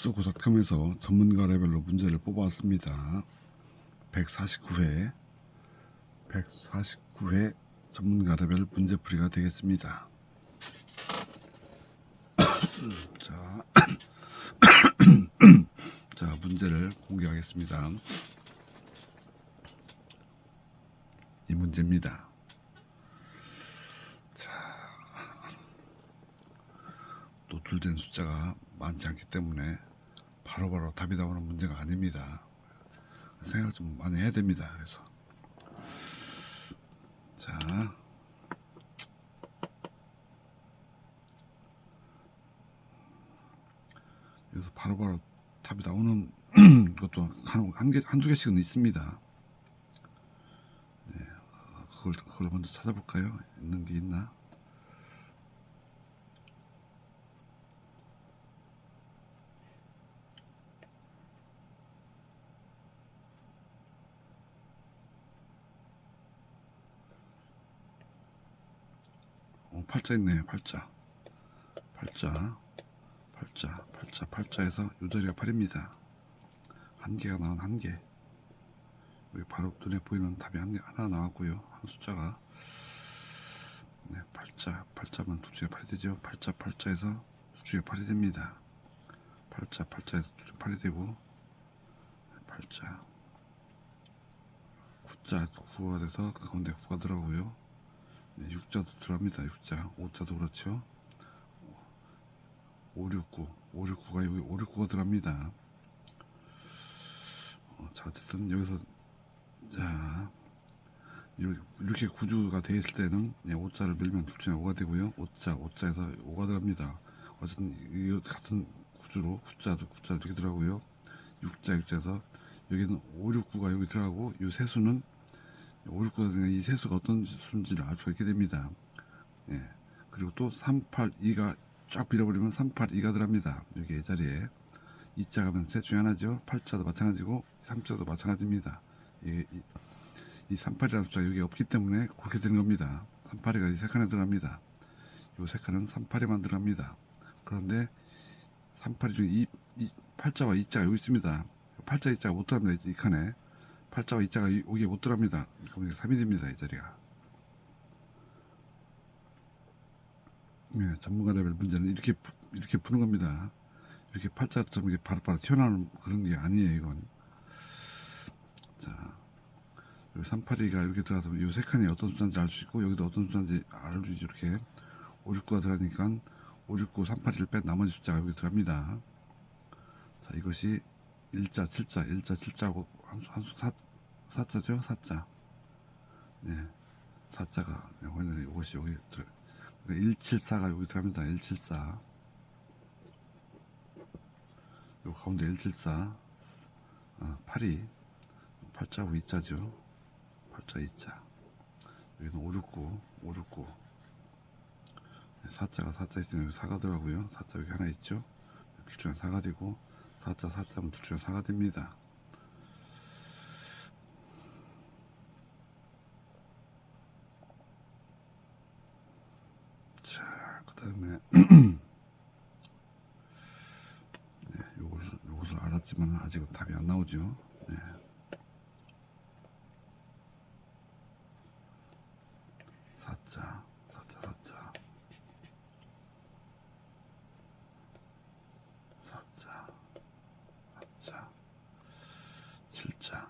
수도고닷컴에서 전문가 레벨로 문제를 뽑아왔습니다. 149회 149회 전문가 레벨 문제풀이가 되겠습니다. 자, 자 문제를 공개하겠습니다. 이 문제입니다. 노출된 숫자가 많지 않기 때문에 바로 바로 답이 나오는 문제가 아닙니다. 생각을 좀 많이 해야 됩니다. 그래서 자 여기서 바로바로 답이 나오는 것도 한, 한 개, 한두 개씩은 있습니다. 네, 어, 그걸, 그걸 먼저 찾아볼까요? 있는 게 있나? 팔자 있네요. 팔자. 팔자. 팔자. 팔자. 팔자에서 요 자리가 8입니다. 한 개가 나온 한 개. 여기 바로 눈에 보이는 답이 한 개, 하나 나왔고요. 한 숫자가. 네, 팔자. 팔자만 두 줄에 8이 되죠. 팔자. 팔자에서 두 줄에 8이 됩니다. 팔자. 팔자에서 두 줄에 8이 되고. 네, 팔자. 구자. 구가 돼서 가운데 구가 들어가고요. 네, 육자도 들어갑니다. 육자, 오자도 그렇죠. 569, 569가 여기 569가 들어갑니다. 어, 자, 어쨌든 여기서 자 요- 이렇게 구조가 되어 있을 때는 네, 오자를 밀면 둘 중에 5가 되고요. 오자, 오자에서 5가 들어갑니다. 어쨌든 이 같은 구조로 구자도 구자 이렇게 들어가고요. 육자, 육자에서 여기는 569가 여기 들어가고 이 세수는 569가 이 세수가 어떤 수인지를 알 수가 있게 됩니다. 예. 그리고 또 382가 쫙 빌어버리면 382가 들어갑니다. 여기 이 자리에 2자 가면 셋 중에 하나죠. 8자도 마찬가지고 3자도 마찬가지입니다. 이, 이, 이 38이라는 숫자가 여기 없기 때문에 그렇게 되는 겁니다. 38이가 이세 칸에 들어갑니다. 이세 칸은 38에만 들어갑니다. 그런데 38이 중에 이, 이 8자와 2자가 여기 있습니다. 8자 2자가 못 들어갑니다. 이 칸에. 8자와 2자가 여기에 못 들어갑니다. 그럼 이게 3이 됩니다. 이 자리가. 네, 전문가 레벨 문제는 이렇게 푸- 이렇게 푸는 겁니다. 이렇게 팔자처럼 이게 바로바로 튀어나오는 그런 게 아니에요. 이건. 자, 여기 382가 이렇게 들어가서 이 세 칸이 어떤 숫자인지 알 수 있고 여기도 어떤 숫자인지 알 수 있죠. 이렇게 569가 들어가니까 569, 381을 뺀 나머지 숫자가 여기 들어갑니다. 자, 이것이 1자, 7자, 1자, 7자고 한수 사, 사자죠, 사자. 네, 사자가 여기는 이것이 여기 들어. 174가 여기 들어갑니다. 174. 요 가운데 174. 어, 82. 8자고 2자죠. 8자 2자. 여기는 569, 569. 네, 4자가 4자 있으면 여기 4가 들어가고요. 4자 여기 하나 있죠. 둘 중에 4가 되고 4자 4자면 둘 중에 4가 됩니다. 자, 그 다음에 네, 요걸 요것을 알았지만 아직은 답이 안 나오죠. 네. 사자, 사자, 사자, 사자, 칠자.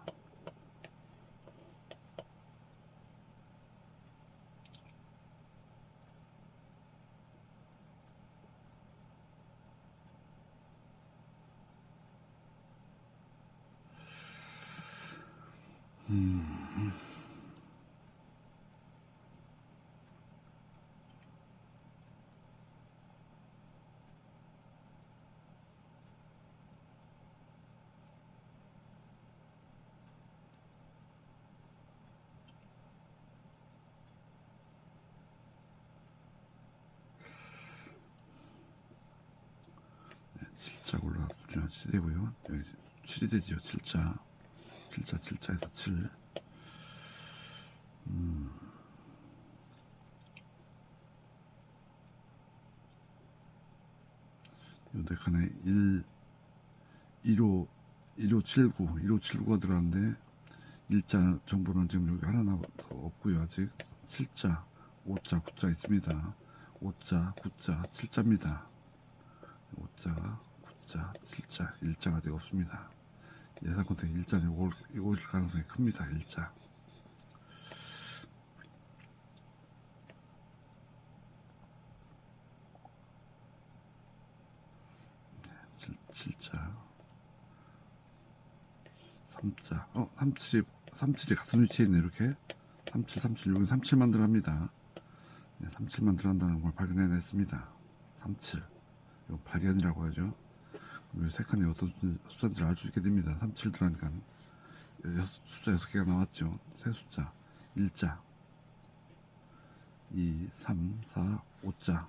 네, 7자 골라 둘중 7이 되고요. 여기 7이 되지요. 7자. 7자 7자에서 7. 음. 요네 칸에 1 15 1579 1579가 들어갔는데 일자 정보는 지금 여기 하나 나 없고요 아직 7자 5자 9자 있습니다 5자 9자 7자입니다 5자 9자 7자 일자가 아직 없습니다 예상 컨택 일자는 올, 올 가능성이 큽니다 일자. 칠 7자. 3자. 어 37이 37이 같은 위치에 있네 이렇게. 37 37 여기 37만 들어갑니다. 네, 37만 들어간다는 걸 발견해냈습니다. 37 이거 발견이라고 하죠 세 칸에 어떤 숫자인지를 알 수 있게 됩니다. 37 들어가니까 여섯- 숫자 6개가 나왔죠. 세 숫자 1자. 2 3 4 5자.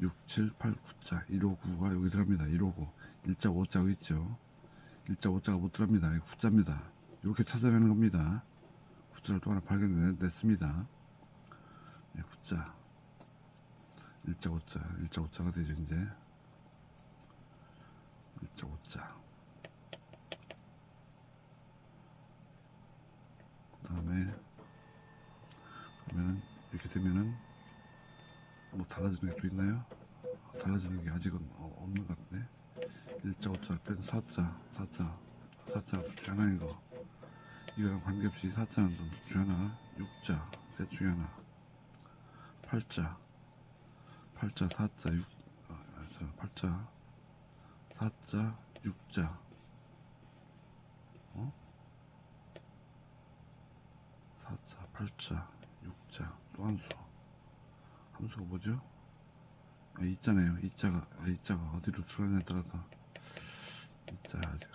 6, 7, 8, 9자. 159가 여기 들어갑니다. 159 1자 5자 여기 있죠. 1자 5자가 못 들어갑니다. 9자입니다. 이렇게 찾아내는 겁니다. 9자를 또 하나 발견했습니다. 네, 9자. 1자 5자. 1자 5자가 되죠 이제. 1 자 5자. 그 다음에 그러면은 이렇게 되면은 뭐 달라지는 게 또 있나요? 달라지는 게 아직은 어- 없는 것 같네. 1자 5자 뺀 4자 4자 4자 둘 하나인 거. 이거랑 관계없이 4자는 둘 하나? 6자 셋 중에 하나. 8자. 8자 4자 6 아, 아, 저 8자 4자 6자 어? 4자 8자 6자 또한수 함수가 뭐죠? 아, 있잖아요. 이자가 아, 이자가 어디로 들어가냐에 따라서 이자 아직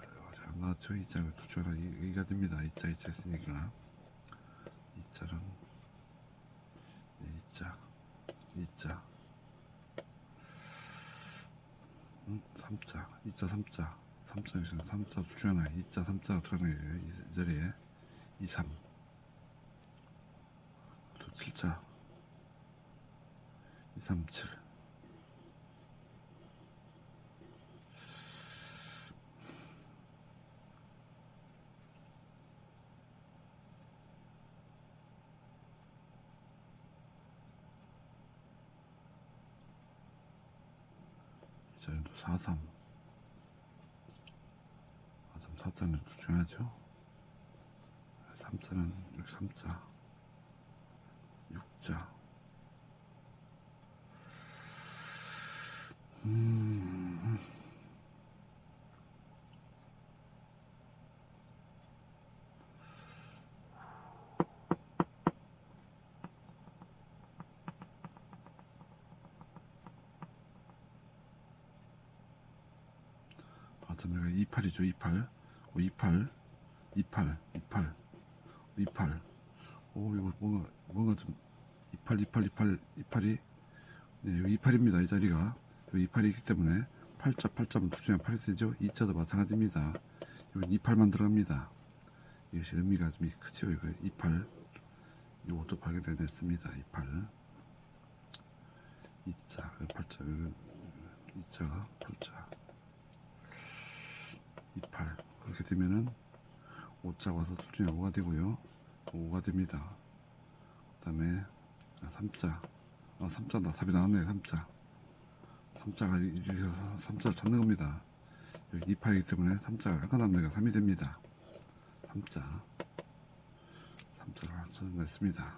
안 나왔죠. 이자가 이- 이가 됩니다. 이자 이자 있으니까 이자랑 네, 이자 이자 3자, 2자, 3자, 3자 역시 3자 불편해. 2자, 3자 드러나게 이 자리에 2, 3. 또 7자, 2, 3, 7. 43 아참 4자는 중요하죠. 3자는 이렇게 3자. 6자. 아, 28이죠, 28. 어, 28, 28, 28, 28. 오, 이거 뭔가, 뭔가 좀, 28, 28, 28, 28이, 네, 여기 28입니다, 이 자리가. 여기 28이 있기 때문에, 8자, 8자면 두 중에 8이 되죠? 2자도 마찬가지입니다. 여기 28만 들어갑니다. 이것이 의미가 좀 크죠, 이거. 28. 이것도 발견해냈습니다, 28. 2자, 8자, 여기 2자가 8자. 28 그렇게 되면은 5자 와서 둘 중에 5가 되고요? 5가 됩니다. 그 다음에 3자. 어, 3자 나 답이 나왔네요 3자. 3자가 이렇게 해서 3자를 찾는 겁니다. 여기 28이기 때문에 3자가 약간 남는 게 3이 됩니다. 3자. 3자를 찾아냈습니다.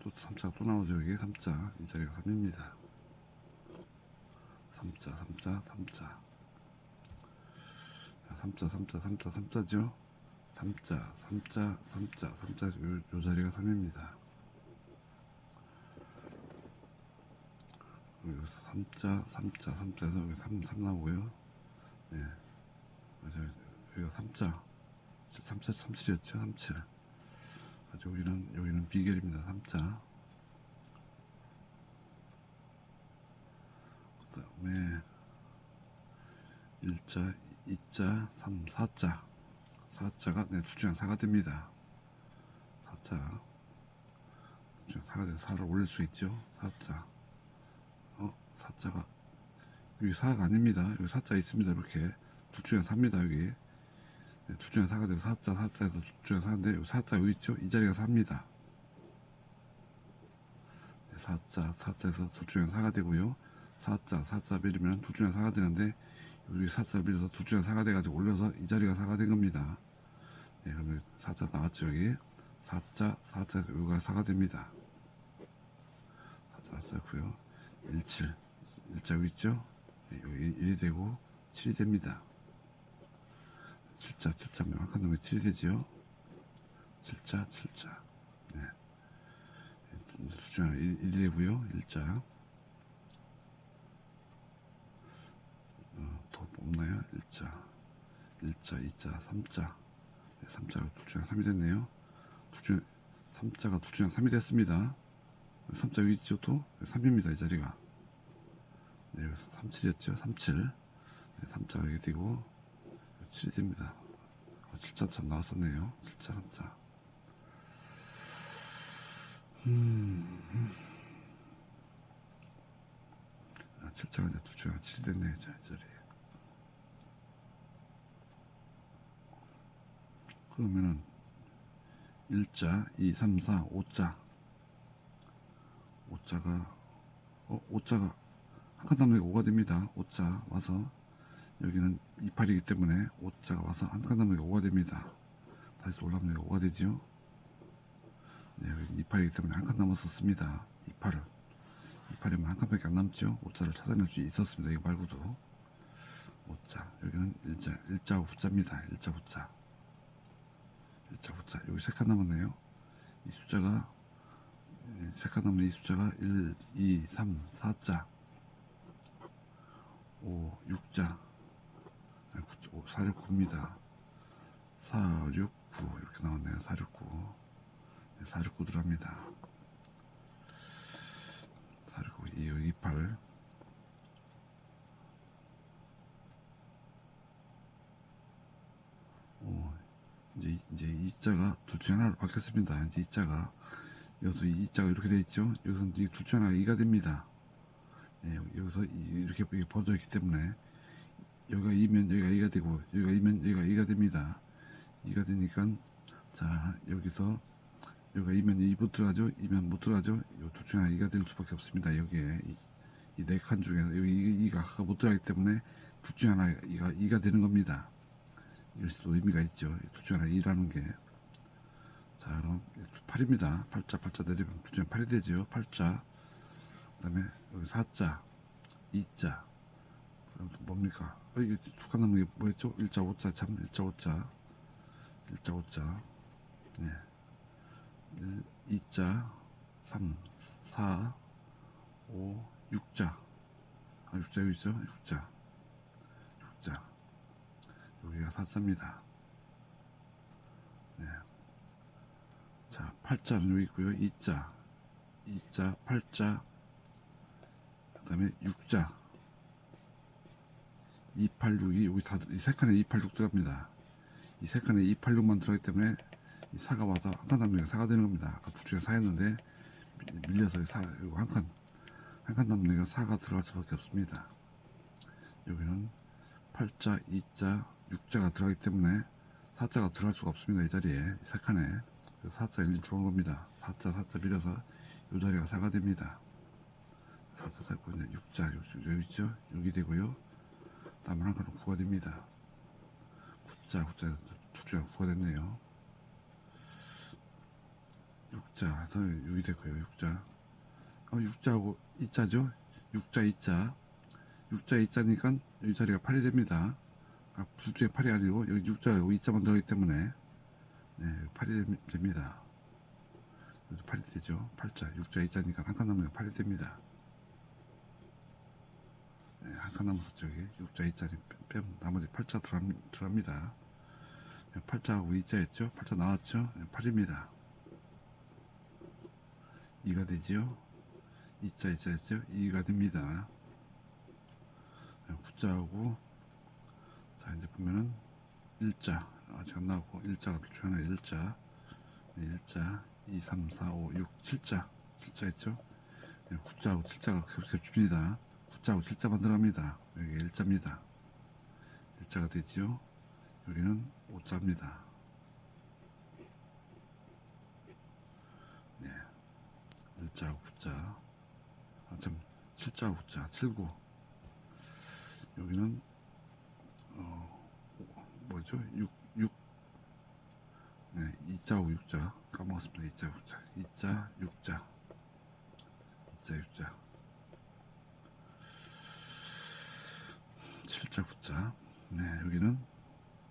또 3자가 또 나오죠 여기. 3자. 이 자리가 3입니다. 3자 3자 3자 3자 3자 3자 3자죠? 3자 3자 3자 3자 요, 요 자리가 3입니다. 여기서 3자 3자 3자에서 여기 3, 3 나오고요. 네. 맞아요 여기가 3자. 3자 37이었죠? 37 아주 여기는 여기는 비결입니다. 3자. 그 다음에 1자, 2자, 3, 4자. 4자가 네, 둘 중에 4가 됩니다. 4자. 둘 중에 4가 돼서 4를 올릴 수 있죠. 4자. 어, 4자가 여기 4가 아닙니다. 여기 4자 있습니다. 이렇게 둘 중에 4입니다. 여기 네, 둘 중에 4가 돼서 4자 4자에서 둘 중에 4인데 여기 4자 여기 있죠? 이 자리가 4입니다. 4자 4자에서 둘 중에 4가 되고요. 4자 4자 밀으면 둘 중에 4가 되는데 여기 4자 밀어서 둘 중에 4가 돼가지고 올려서 이 자리가 4가 된 겁니다. 네, 그러면 4자 나왔죠 여기 4자 4자에서 여기가 4가 됩니다. 4자 썼고요. 17 1자 여기 있죠? 네, 여기 1이 되고 7이 됩니다. 7자 7자면 한칸 놈에 7이 되지요? 7자 7자 네. 수준 1, 1이 되고요 1자 어, 더 없나요? 1자 1자 2자 3자. 네, 3자가 둘 중에 3이 됐네요. 둘 중에 3자가 둘 중에 3이 됐습니다. 3자 여기 있죠 또? 3입니다 이 자리가. 네, 여기서 37이었죠 37 네, 3자가 여기 되고 7이 됩니다. 어, 7자 참 나왔었네요. 7자 3자. 아, 7자가 이제 두 주가 7이 됐네요 자, 이 자리에 그러면은 1자 2, 3, 4, 5자. 5자가 어 5자가 한 칸 남는 게 5가 됩니다. 5자 와서. 여기는 28이기 때문에 5자가 와서 한 칸 남는 게 5가 됩니다. 다시 올라오면 여기 5가 되죠 네, 여기 28이기 때문에 한 칸 남았었습니다. 28을. 28이면 한 칸밖에 안 남죠? 5자를 찾아낼 수 있었습니다. 이거 말고도. 5자. 여기는 1자 1자 9자입니다. 1자 9자. 1 자 9자 여기 세 칸 남았네요. 이 숫자가 세 칸 남은 이 숫자가 1, 2, 3, 4자 5, 6자 4, 6, 9입니다. 4, 6, 9 이렇게 나왔네요. 4, 6, 9 4, 6, 9 들어갑니다. 4, 6, 9, 2, 2, 8 오, 이제 이제 이 자가 둘 중에 하나로 바뀌었습니다. 이제 이 자가 여기서 이 자가 이렇게 돼 있죠. 여기서 이둘 중에 하나가 2가 됩니다. 네, 여기서 이- 이렇게 벌어져 있기 때문에 여기가 2면 여기가 2가 되고 여기가 2면 여기가 2가 됩니다. 2가 되니까 자 여기서 여기가 2면 2못 들어가죠. 2면 못 들어가죠. 이둘 중에 하나 2가 될 수밖에 없습니다. 여기에 이 네칸 중에서 여기 2가 아까 못 들어가기 때문에 둘 중에 하나 2가 2가 되는 겁니다. 이것도 의미가 있죠. 하나 2라는 게. 자, 그럼 8입니다. 8자, 8자 내리면 둘 중에 8이 되죠. 8자. 그 다음에 여기 4자, 2자. 그럼 또 뭡니까? 어, 이게 두칸 남는 게 뭐였죠? 1자, 5자, 참, 1자, 5자. 1자, 5자. 네. 1, 2자, 3, 4, 5, 6자. 아, 6자 여기 있어? 6자. 6자. 여기가 4자입니다. 네. 자, 8자는 여기 있고요. 2자, 2자, 8자, 그 다음에 6자, 286이 여기 다, 이 세 칸에 286 들어갑니다. 이 세 칸에 286만 들어가기 때문에 이 4가 와서 한칸 남는 게 4가 되는 겁니다. 아까 두 중에 4였는데 밀려서 4, 이거 한 칸, 한 칸 남는 게 4가 들어갈 수밖에 없습니다. 여기는 8자, 2자, 6자가 들어가기 때문에 4자가 들어갈 수가 없습니다. 이 자리에 이세 칸에 그래서 4자 1, 들어온 겁니다. 4자, 4자 밀어서 이 자리가 4가 됩니다. 4자, 4고 이제 6자 여기, 있죠? 여기 되고요. 다음에 한 칸은 9가 됩니다. 9자, 9자 두 주가 9가 됐네요. 6자 해서 6이 됐고요. 6자 어, 6자하고 2자죠? 6자, 2자 6자 2자니까 이 자리가 8이 됩니다. 아, 둘 중에 8이 아니고 여기 6자가 여기 2자만 들어가기 때문에 네, 8이 됩니다. 8이 되죠. 8자 6자 2자니까 한 칸 남으면 8이 됩니다. 네, 한칸 남아서 저기 6자 2자 빼면 나머지 8자 들어, 들어갑니다. 8자하고 2자였죠. 8자 나왔죠. 8입니다. 2가 되지요. 2자 2자였죠. 2가 됩니다. 9자하고 자 이제 보면은 1자 아직 안 나오고 1자가 둘 중에 하나 1자 1자 2, 3, 4, 5, 6, 7자 7자 있죠 9자하고 7자가 겹- 겹칩니다 9자하고 7자만 들어갑니다. 여기 1자입니다. 1자가 되지요. 여기는 5자입니다. 네. 1자하고 9자. 아, 참, 7자하고 9자. 79. 여기는, 어, 뭐죠? 6, 6. 네, 2자하고 6자. 까먹었습니다. 2자, 6자. 2자, 6자. 2자, 6자. 7자, 9자. 네, 여기는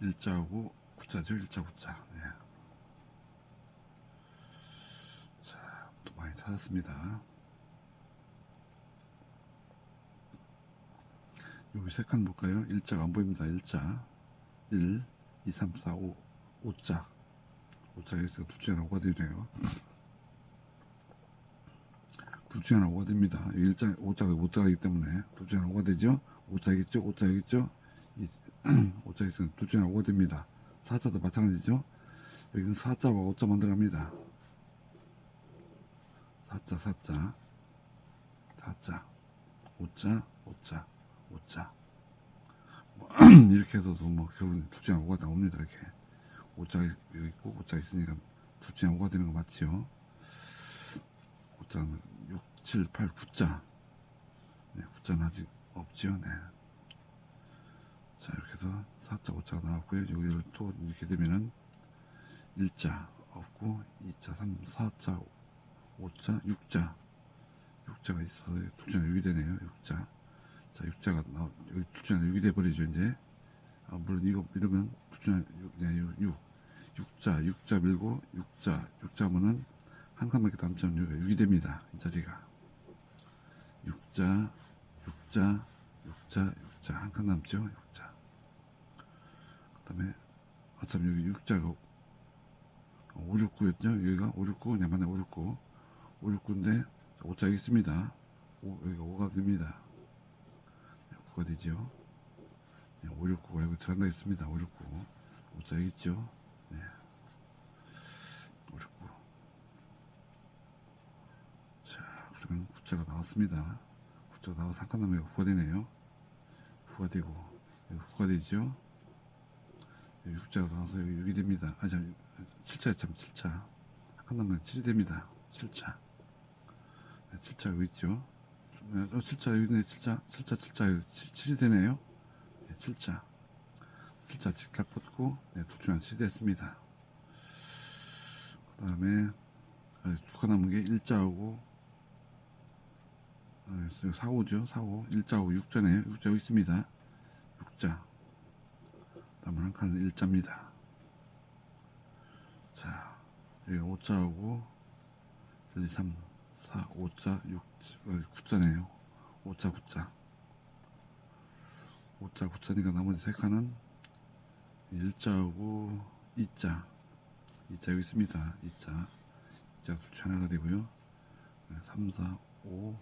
1자하고 9자죠. 1자, 9자. 네. 자, 또 많이 찾았습니다. 여기 세 칸 볼까요? 1자가 안 보입니다. 1자. 1, 2, 3, 4, 5. 5자. 5자 여기서 둘 중에 하나 5가 되네요. 둘 중에 하나 5가 됩니다. 여기 1자, 5자가 못 들어가기 때문에 둘 중에 하나 5가 되죠? 5자겠죠? 5자겠죠? 5자 있으면 둘 중에 하나 5가 됩니다. 4자도 마찬가지죠? 여기는 4자와 5자만 들어갑니다. 4자, 4자. 4자. 5자, 5자, 5자. 뭐 이렇게 해서도 뭐 결국은 둘 중에 하나 5가 나옵니다. 이렇게. 5자가 여기 있고 5자 있으니까 둘 중에 5가 되는 거 맞지요? 5자는 6, 7, 8, 9자. 네, 9자는 아직 없지요. 네. 자, 이렇게 해서 4자, 5자가 나왔고요. 여기를 또 이렇게 되면은 1자 없고 2자, 3, 4자, 5자, 6자. 6자가 있어서 둘 중에 6이 되네요. 6자. 자, 6자가 나 여기 둘 중에 6이 돼 버리죠, 이제. 아, 물론 이거 이러면 둘 중에 6, 네, 6, 6. 6자, 6자 밀고 6자, 6자면은 한 칸밖에 남지 않는 여기가 6이 됩니다. 이 자리가. 6자, 6자, 6자, 6자 한 칸 남죠. 6자. 그 다음에 어차피 여기 6자가 5, 6, 9였죠. 여기가 5, 6, 9, 네 맞네 5, 6, 9. 5, 6, 9인데 5자 여기 있습니다. 5, 여기가 5가 됩니다. 9가 되죠. 네, 5, 6, 9가 여기 들어가 있습니다. 5, 6, 9. 5자 여기 있죠. 네. 5, 6, 9. 자, 그러면 9자가 나왔습니다. 9자가 나와서 한칸 남으면 9가 되네요. 9가 되고, 여기 9가 되죠. 6자가 나와서 여기 6이 됩니다. 아, 참, 7자, 참, 7자. 한칸 남으면 7이 됩니다. 7자. 네, 7자 여기 있죠. 네, 어, 7자 여기 있네, 7자. 7자, 7자, 여기 7, 이 되네요. 네, 7자. 7자 직각 뻗고, 네, 도중한 7이 됐습니다. 그 다음에, 두칸 남은 게 1자하고, 어, 4호죠. 4호. 1자하고 6자네요. 6자 여기 있습니다. 6자. 다음에 한 칸은 1자입니다. 자, 여기 5자하고 1, 2, 3, 4, 5자, 6, 9자네요. 5자, 9자. 5자, 9자니까 나머지 세 칸은 1자하고 2자. 2자 여기 있습니다. 2자. 2자 둘중 하나가 되고요. 3, 4, 5,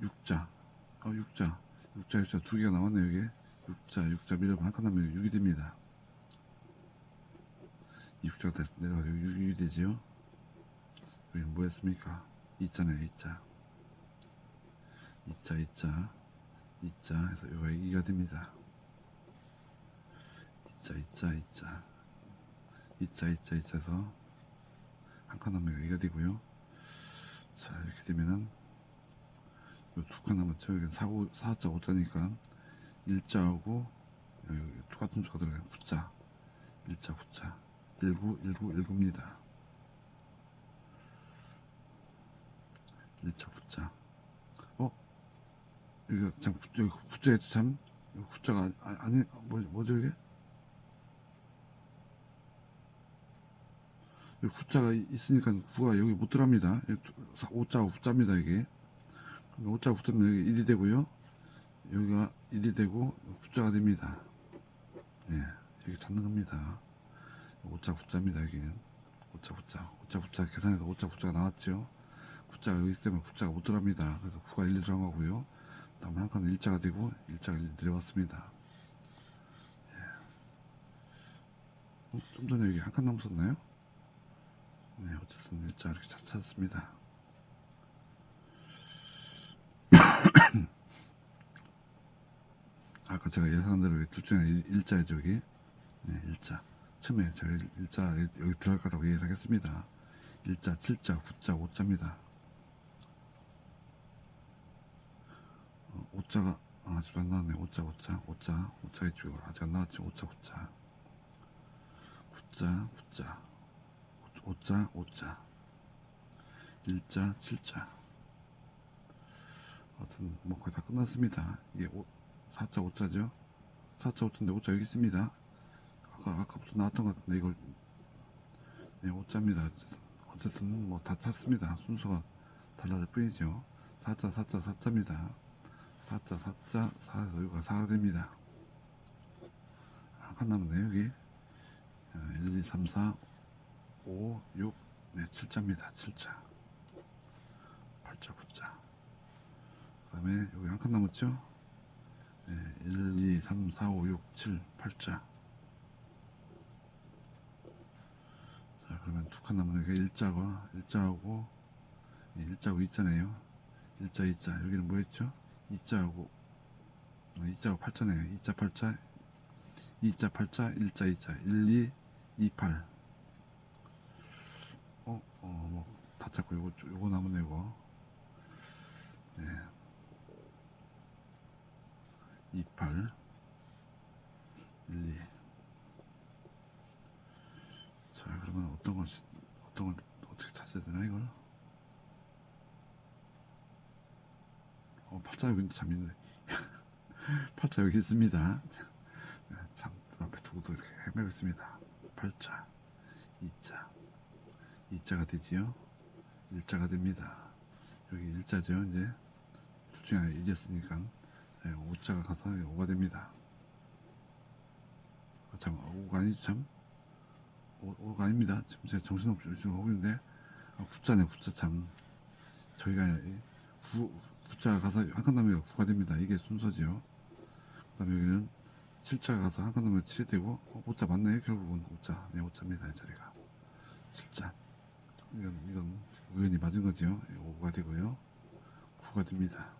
6자. 어, 6자. 6자, 6자 두 개가 나왔네요, 여기. 6자, 6자 밀어보면 한칸 나면 6이 됩니다. 6자가 내려가서 6이 되지요. 여기는 뭐였습니까? 2자네요, 2자. 2자, 2자. 2자 해서 여기가 2가 됩니다. 2자, 2자, 2자. 2자, 2자, 2자 해서 한칸 남으면 2가 되고요. 자, 이렇게 되면은 두칸 남았죠. 여기 4, 5, 4자, 5자니까 1자하고 여기 똑같은 수가 들어가요. 9자. 1자, 9자. 19, 19, 19입니다. 1자, 9자. 어? 여기가 참, 구- 여기 9자에 참, 여기 9자가 아, 아니, 뭐, 뭐죠, 이게? 여기 9자가 있으니까 9가 여기 못 들어갑니다. 5자하고 9자입니다, 이게. 5자 9자면 여기 1이 되고요. 여기가 1이 되고 9자가 됩니다. 예, 이렇게 찾는 겁니다. 5자 9자입니다, 여기는. 5자 9자. 5자 9자 계산해서 5자 9자가 나왔죠. 9자가 여기 때문에 9자가 못 들어갑니다. 그래서 9가 1이 들어간 거고요. 칸은 1자가 되고 1자가 1 내려왔습니다. 예. 어, 좀 전에 여기 한 칸 남았었나요? 네, 어쨌든 1자 이렇게 찾- 찾았습니다. 아까 제가 예상한 대로 둘 중에 일- 일자죠 여기 네 일자 처음에 제가 일- 일자 여기 들어갈 거라고 예상했습니다 일자, 칠자, 구자, 오자입니다 오자가 아, 아직 안 나왔네. 오자, 오자, 오자, 오자 이쪽 아직 안 나왔죠 오자, 구자. 구자, 구자. 오- 오자, 오자. 일자, 칠자. 하여튼 뭐 거의 다 끝났습니다. 이게 오, 4자 5자죠? 4자 5자인데 5자 여기 있습니다. 아까, 아까부터 나왔던 것 같은데 이걸. 네 5자입니다. 어쨌든 뭐 다 찼습니다. 순서가 달라질 뿐이죠. 4자 4자 4자입니다 4자 4자 4에서 여기가 4가 됩니다 한칸 남았네요 여기 어, 1, 2, 3, 4 5, 6, 네 7자입니다 7자 8자 9자 그 다음에 여기 한 칸 남았죠 네, 1, 2, 3, 4, 5, 6, 7, 8자. 자, 그러면 두 칸 남은 게 일자가 일자하고 예, 일자하고 이자네요. 일자, 이자. 여기는 뭐였죠? 이자하고 어, 이자하고 팔자네요. 이자, 팔자, 이자, 팔자, 일자, 이자. 1, 2, 2, 8. 어, 어, 뭐다 잡고 요거 요거 남았네 요거. 네. 28 1, 2 자, 그러면 어떤 걸, 쓰- 어떤 걸 어떻게 찾아야 되나, 이걸? 어, 팔자 여기 참 있네. 팔자 여기 있습니다. 네, 참, 앞에 두고도 이렇게 헤매고 있습니다. 팔자, 이자, 이자가 되지요? 일자가 됩니다. 여기 일자죠, 이제. 둘 중에 하나 일이었으니까. 네, 오자가 가서 오가 됩니다. 아, 참, 오가 아니죠, 참. 오, 오가 아닙니다. 지금 제가 정신없이 지금 하고 있는데, 아, 구자네, 구자 참. 저희가 이 구, 구자가 가서 한칸 남으면 구가 됩니다. 이게 순서지요. 그 다음에 여기는 칠자가 가서 한칸 남으면 칠이 되고, 어, 오자 맞네, 결국은. 오자. 네, 오자입니다, 이 자리가. 칠자. 이건, 이건 우연히 맞은 거지요. 오가 되고요. 구가 됩니다.